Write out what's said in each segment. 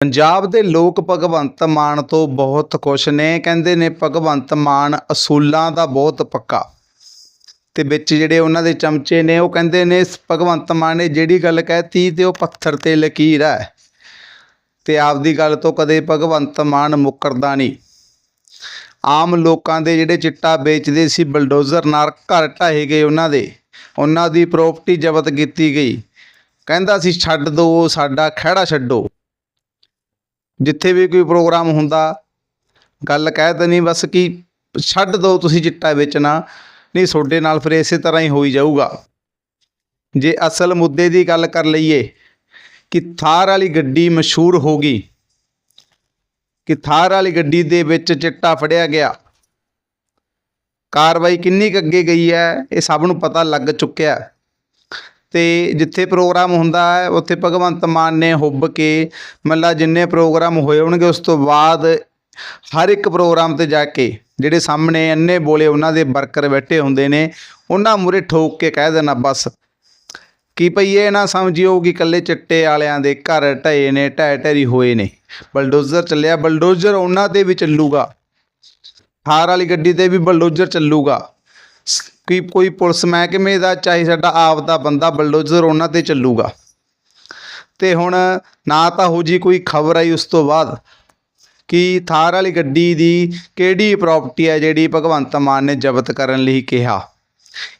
ਪੰਜਾਬ ਦੇ ਲੋਕ ਭਗਵੰਤ ਮਾਨ ਤੋਂ ਬਹੁਤ ਖੁਸ਼ ਨੇ। ਕਹਿੰਦੇ ਨੇ ਭਗਵੰਤ ਮਾਨ ਅਸੂਲਾਂ ਦਾ ਬਹੁਤ ਪੱਕਾ। ਤੇ ਵਿੱਚ ਜਿਹੜੇ ਉਹਨਾਂ ਦੇ ਚਮਚੇ ਨੇ, ਉਹ ਕਹਿੰਦੇ ਨੇ ਸ- ਭਗਵੰਤ ਮਾਨ ਨੇ ਜਿਹੜੀ ਗੱਲ ਕਹਿਤੀ ਤੇ ਉਹ ਪੱਥਰ ਤੇ ਲਕੀਰ ਹੈ। ਤੇ ਆਪਦੀ ਗੱਲ ਤੋਂ ਕਦੇ ਭਗਵੰਤ ਮਾਨ ਮੁੱਕਰਦਾ ਨਹੀਂ। ਆਮ ਲੋਕਾਂ ਦੇ ਜਿਹੜੇ ਚਿੱਟਾ ਵੇਚਦੇ ਸੀ, ਬਲਡੋਜ਼ਰ ਨਾਲ ਘਰ ਢਾਹੇ ਗਏ ਉਹਨਾਂ ਦੇ। ਉਹਨਾਂ ਦੀ ਪ੍ਰਾਪਰਟੀ ਜ਼ਬਤ ਕੀਤੀ ਗਈ। ਕਹਿੰਦਾ ਸੀ, ਛੱਡ ਦਿਓ ਸਾਡਾ ਖਹਿੜਾ ਛੱਡੋ। ਜਿੱਥੇ ਵੀ ਕੋਈ ਪ੍ਰੋਗਰਾਮ ਹੁੰਦਾ, ਗੱਲ ਕਹਿ ਦੇਣੀ ਬਸ ਕਿ ਛੱਡ ਦਿਓ ਤੁਸੀਂ ਚਿੱਟਾ ਵੇਚਣਾ, ਨਹੀਂ ਤੁਹਾਡੇ ਨਾਲ ਫਿਰ ਇਸੇ ਤਰ੍ਹਾਂ ਹੀ ਹੋਈ ਜਾਊਗਾ। ਜੇ ਅਸਲ ਮੁੱਦੇ ਦੀ ਗੱਲ ਕਰ ਲਈਏ, ਕਿ ਥਾਰ ਵਾਲੀ ਗੱਡੀ ਮਸ਼ਹੂਰ ਹੋ ਗਈ, ਕਿ ਥਾਰ ਵਾਲੀ ਗੱਡੀ ਦੇ ਵਿੱਚ ਚਿੱਟਾ ਫੜਿਆ ਗਿਆ, ਕਾਰਵਾਈ ਕਿੰਨੀ ਕੁ ਅੱਗੇ ਗਈ ਹੈ, ਇਹ ਸਭ ਨੂੰ ਪਤਾ ਲੱਗ ਚੁੱਕਿਆ। ਤੇ ਜਿੱਥੇ ਪ੍ਰੋਗਰਾਮ ਹੁੰਦਾ ਹੈ, ਉੱਥੇ ਭਗਵੰਤ ਮਾਨ ਨੇ ਹੁੱਬ ਕੇ ਮੱਲਾ ਜਿੰਨੇ ਪ੍ਰੋਗਰਾਮ ਹੋਏ ਹੋਣਗੇ, ਉਸ ਤੋਂ ਬਾਅਦ ਹਰ ਇੱਕ ਪ੍ਰੋਗਰਾਮ ਤੇ ਜਾ ਕੇ ਜਿਹੜੇ ਸਾਹਮਣੇ ਅੰਨੇ ਬੋਲੇ ਉਹਨਾਂ ਦੇ ਵਰਕਰ ਬੈਠੇ ਹੁੰਦੇ ਨੇ, ਉਹਨਾਂ ਮੂਹਰੇ ਠੋਕ ਕੇ ਕਹਿ ਦੇਣਾ, ਬਸ, ਕੀ ਭਈ ਇਹ ਨਾ ਸਮਝਿਓ ਕਿ ਇਕੱਲੇ ਚਿੱਟੇ ਵਾਲਿਆਂ ਦੇ ਘਰ ਢਏ ਨੇ, ਢਹਿ ਢੇਰੀ ਹੋਏ ਨੇ। ਬਲਡੋਜ਼ਰ ਚੱਲਿਆ, ਬਲਡੋਜ਼ਰ ਉਹਨਾਂ ਤੇ ਵੀ ਚੱਲੂਗਾ। ਥਾਰ ਵਾਲੀ ਗੱਡੀ ਤੇ ਵੀ ਬਲਡੋਜ਼ਰ ਚੱਲੂਗਾ। ਸ- ਕਿ ਕੋਈ ਪੁਲਿਸ ਮਹਿਕਮੇ ਦਾ ਚਾਹੇ ਸਾਡਾ ਆਪ ਦਾ ਬੰਦਾ ਬਲਡੋਜ਼ਰ ਉਹਨਾਂ ਤੇ ਚੱਲੂਗਾ। ਤੇ ਹੁਣ ਨਾ ਤਾਂ ਹੋ ਜੀ ਕੋਈ ਖਬਰ ਆਈ ਉਸ ਤੋਂ ਬਾਅਦ ਕਿ ਥਾਰ ਵਾਲੀ ਗੱਡੀ ਦੀ ਕਿਹੜੀ ਪ੍ਰਾਪਰਟੀ ਹੈ ਜਿਹੜੀ ਭਗਵੰਤ ਮਾਨ ਨੇ ਜ਼ਬਤ ਕਰਨ ਲਈ ਕਿਹਾ?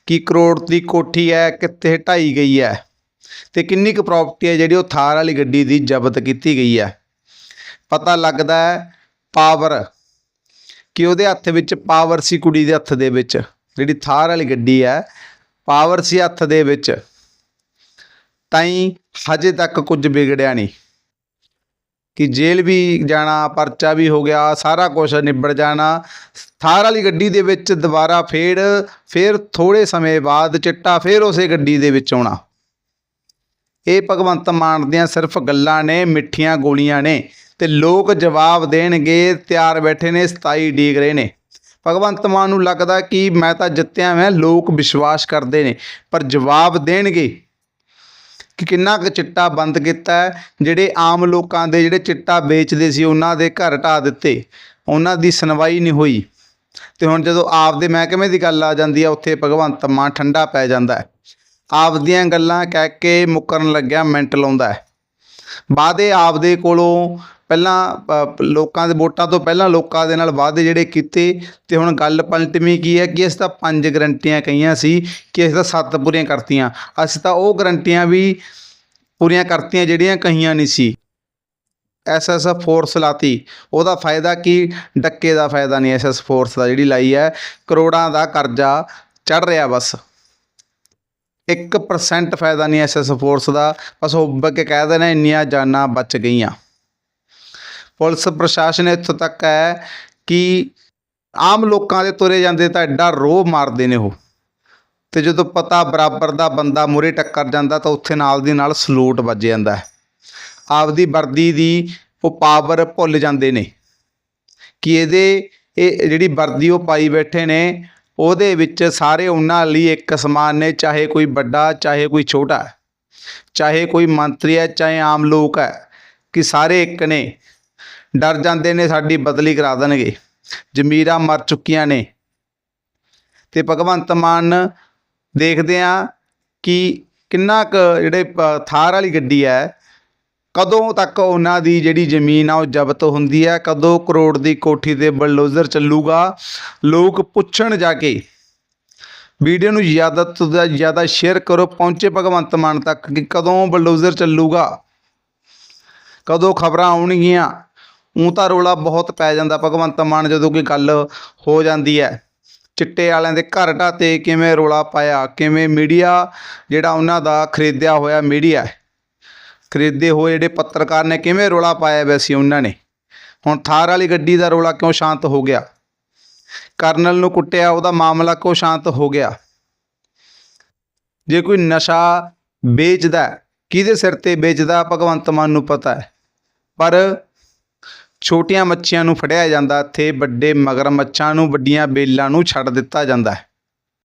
ਕਿ ਕਰੋੜ ਦੀ ਕੋਠੀ ਹੈ, ਕਿੱਥੇ ਢਾਈ ਗਈ ਹੈ? ਤੇ ਕਿੰਨੀ ਕੁ ਪ੍ਰਾਪਰਟੀ ਹੈ ਜਿਹੜੀ ਉਹ ਥਾਰ ਵਾਲੀ ਗੱਡੀ ਦੀ ਜ਼ਬਤ ਕੀਤੀ ਗਈ ਹੈ? ਪਤਾ ਲੱਗਦਾ ਹੈ ਪਾਵਰ, ਕਿ ਉਹਦੇ ਹੱਥ ਵਿੱਚ ਪਾਵਰ ਸੀ ਕੁੜੀ ਦੇ ਹੱਥ ਦੇ ਵਿੱਚ। ਜਿਹੜੀ ਥਾਰ ਵਾਲੀ ਗੱਡੀ ਹੈ ਪਾਵਰ ਸੀ ਹੱਥ ਦੇ ਵਿੱਚ ਤਾਂ ਹੀ ਹਜੇ ਤੱਕ ਕੁਝ ਵਿਗੜਿਆ ਨਹੀਂ। ਕਿ ਜੇਲ੍ਹ ਵੀ ਜਾਣਾ, ਪਰਚਾ ਵੀ ਹੋ ਗਿਆ, ਸਾਰਾ ਕੁਝ ਨਿਬੜ ਜਾਣਾ, ਥਾਰ ਵਾਲੀ ਗੱਡੀ ਦੇ ਵਿੱਚ ਦੁਬਾਰਾ ਫੇਰ ਫੇਰ ਥੋੜੇ ਸਮੇਂ ਬਾਅਦ ਚਿੱਟਾ ਫੇਰ ਉਸੇ ਗੱਡੀ ਦੇ ਵਿੱਚ ਆਉਣਾ। ਇਹ ਭਗਵੰਤ ਮਾਨ ਦੀਆਂ ਸਿਰਫ ਗੱਲਾਂ ਨੇ, ਮਿੱਠੀਆਂ ਗੋਲੀਆਂ ਨੇ, ਤੇ ਲੋਕ ਜਵਾਬ ਦੇਣਗੇ, ਤਿਆਰ ਬੈਠੇ ਨੇ 27 ਡੀਕ ਰਹੇ ਨੇ। ਭਗਵੰਤ ਮਾਨ ਨੂੰ ਲੱਗਦਾ ਕਿ ਮੈਂ ਤਾਂ ਜਿੱਤਿਆ ਮੈਂ ਲੋਕ ਵਿਸ਼ਵਾਸ ਕਰਦੇ ਨੇ, ਪਰ ਜਵਾਬ ਦੇਣਗੇ। ਕਿ ਕਿੰਨਾ ਕੁ ਚਿੱਟਾ ਬੰਦ ਕੀਤਾ ਜਿਹੜੇ ਆਮ ਲੋਕਾਂ ਦੇ ਜਿਹੜੇ ਚਿੱਟਾ ਵੇਚਦੇ ਸੀ, ਉਹਨਾਂ ਦੇ ਘਰ ਢਾਹ ਦਿੱਤੇ। ਉਹਨਾਂ ਦੀ ਸੁਣਵਾਈ ਨਹੀਂ ਹੋਈ। ਤੇ ਹੁਣ ਜਦੋਂ ਆਪਦੇ ਮਹਿਕਮੇ ਦੀ ਗੱਲ ਆ ਜਾਂਦੀ ਆ, ਉੱਥੇ ਭਗਵੰਤ ਮਾਨ ਠੰਡਾ ਪੈ ਜਾਂਦਾ ਆਪਦੀਆਂ ਗੱਲਾਂ ਕਹਿ ਕੇ ਮੁੱਕਰਨ ਲੱਗਿਆ, ਮਿੰਟ ਲਾਉਂਦਾ ਹੈ। ਆਪਦੇ ਕੋਲੋਂ ਪਹਿਲਾਂ ਲੋਕਾਂ ਦੇ ਵੋਟਾਂ ਤੋਂ ਪਹਿਲਾਂ ਲੋਕਾਂ ਦੇ ਨਾਲ ਵਾਅਦੇ ਜਿਹੜੇ ਕੀਤੇ ਅਤੇ ਹੁਣ ਗੱਲ ਪਲਟਵੀਂ ਕੀ ਹੈ ਕਿ ਅਸੀਂ ਤਾਂ ਪੰਜ ਗਰੰਟੀਆਂ ਕਹੀਆਂ ਸੀ ਕਿ ਅਸੀਂ ਤਾਂ ਸੱਤ ਪੂਰੀਆਂ ਕਰਤੀਆਂ। ਅਸੀਂ ਤਾਂ ਉਹ ਗਰੰਟੀਆਂ ਵੀ ਪੂਰੀਆਂ ਕਰਤੀਆਂ ਜਿਹੜੀਆਂ ਕਹੀਆਂ ਨਹੀਂ ਸੀ। ਐਸਐਸ ਫੋਰਸ ਲਾਤੀ। ਉਹਦਾ ਫਾਇਦਾ ਕੀ? ਡੱਕੇ ਦਾ ਫਾਇਦਾ ਨਹੀਂ ਐਸਐਸ ਫੋਰਸ ਦਾ ਜਿਹੜੀ ਲਾਈ ਹੈ। ਕਰੋੜਾਂ ਦਾ ਕਰਜ਼ਾ ਚੜ ਰਿਹਾ ਬਸ। 1% ਫਾਇਦਾ ਨਹੀਂ ਐਸਐਸ ਫੋਰਸ ਦਾ। ਬਸ ਉੱਭ ਕੇ ਕਹਿ ਦੇਣਾ ਇੰਨੀਆਂ ਜਾਨਾਂ ਬਚ ਗਈਆਂ। ਪੁਲਿਸ ਪ੍ਰਸ਼ਾਸਨ ਇੱਥੋਂ ਤੱਕ ਹੈ ਕਿ ਆਮ ਲੋਕਾਂ ਦੇ ਤੁਰੇ ਜਾਂਦੇ ਤਾਂ ਐਡਾ ਰੋਹ ਮਾਰਦੇ ਨੇ ਉਹ। ਤੇ ਜਦੋਂ ਪਤਾ ਬਰਾਬਰ ਦਾ ਬੰਦਾ ਮੂਹਰੇ ਟੱਕਰ ਜਾਂਦਾ ਤਾਂ ਉੱਥੇ ਨਾਲ ਦੀ ਨਾਲ ਸਲੂਟ ਵੱਜ ਜਾਂਦਾ ਹੈ। ਆਪਦੀ ਵਰਦੀ ਦੀ ਉਹ ਪਾਵਰ ਭੁੱਲ ਜਾਂਦੇ ਨੇ ਕਿ ਇਹਦੇ, ਇਹ ਜਿਹੜੀ ਵਰਦੀ ਉਹ ਪਾਈ ਬੈਠੇ ਨੇ, ਉਹਦੇ ਵਿੱਚ ਸਾਰੇ ਉਹਨਾਂ ਲਈ ਇੱਕ ਸਮਾਨ ਨੇ, ਚਾਹੇ ਕੋਈ ਵੱਡਾ, ਚਾਹੇ ਕੋਈ ਛੋਟਾ, ਚਾਹੇ ਕੋਈ ਮੰਤਰੀ ਹੈ, ਚਾਹੇ ਆਮ ਲੋਕ ਹੈ, ਕਿ ਸਾਰੇ ਇੱਕ ਨੇ। ਡਰ ਜਾਂਦੇ ਨੇ, ਸਾਡੀ ਬਦਲੀ ਕਰਾ ਦੇਣਗੇ। ਜ਼ਮੀਰਾਂ ਮਰ ਚੁੱਕੀਆਂ ਨੇ। ਤੇ ਭਗਵੰਤ ਮਾਨ ਦੇਖਦੇ ਆ ਕਿ ਕਿੰਨਾ ਕੁ ਜਿਹੜੇ ਪ- ਥਾਰ ਵਾਲੀ ਗੱਡੀ ਹੈ ਕਦੋਂ ਤੱਕ ਉਹਨਾਂ ਦੀ ਜਿਹੜੀ ਜ਼ਮੀਨ ਆ, ਉਹ ਜ਼ਬਤ ਹੁੰਦੀ ਹੈ ਕਦੋਂ ਕਰੋੜ ਦੀ ਕੋਠੀ ਤੇ ਬਲਡੋਜ਼ਰ ਚੱਲੂਗਾ, ਲੋਕ ਪੁੱਛਣ ਜਾ ਕੇ। ਵੀਡੀਓ ਨੂੰ ਜ਼ਿਆਦਾ ਤੋਂ ਜ਼ਿਆਦਾ ਸ਼ੇਅਰ ਕਰੋ, ਪਹੁੰਚੇ ਭਗਵੰਤ ਮਾਨ ਤੱਕ ਕਿ ਕਦੋਂ ਬਲਡੋਜ਼ਰ ਚੱਲੂਗਾ। ਕਦੋਂ ਖਬਰਾਂ ਆਉਣਗੀਆਂ। ਊਂ ਤਾਂ ਰੋਲਾ ਬਹੁਤ ਪੈ ਜਾਂਦਾ, ਭਗਵੰਤ ਮਾਨ ਜਦੋਂ ਕੋਈ ਗੱਲ ਹੋ ਜਾਂਦੀ ਹੈ, ਚਿੱਟੇ ਵਾਲਿਆਂ ਦੇ ਘਰ ਢਾਤੇ ਕਿਵੇਂ ਰੋਲਾ ਪਾਇਆ, ਕਿਵੇਂ ਮੀਡੀਆ ਜਿਹੜਾ ਉਹਨਾਂ ਦਾ ਖਰੀਦਿਆ ਹੋਇਆ ਮੀਡੀਆ, ਖਰੀਦੇ ਹੋਏ ਜਿਹੜੇ ਪੱਤਰਕਾਰ ਨੇ ਕਿਵੇਂ ਰੋਲਾ ਪਾਇਆ ਵੈ ਉਹਨਾਂ ਨੇ? ਹੁਣ ਥਾਰ ਵਾਲੀ ਗੱਡੀ ਦਾ ਰੋਲਾ ਕਿਉਂ ਸ਼ਾਂਤ ਹੋ ਗਿਆ? ਕਰਨਲ ਨੂੰ ਕੁੱਟਿਆ, ਉਹਦਾ ਮਾਮਲਾ ਕਿਉਂ ਸ਼ਾਂਤ ਹੋ ਗਿਆ? ਜੇ ਕੋਈ ਨਸ਼ਾ ਵੇਚਦਾ ਕਿਹਦੇ ਸਿਰ ਤੇ ਵੇਚਦਾ, ਭਗਵੰਤ ਮਾਨ ਨੂੰ ਪਤਾ ਹੈ? ਪਰ ਛੋਟੀਆਂ ਮੱਛੀਆਂ ਨੂੰ ਫੜਿਆ ਜਾਂਦਾ ਅਤੇ ਵੱਡੇ ਮਗਰਮੱਛਾਂ ਨੂੰ, ਵੱਡੀਆਂ ਬੇਲਾਂ ਨੂੰ ਛੱਡ ਦਿੱਤਾ ਜਾਂਦਾ ਹੈ।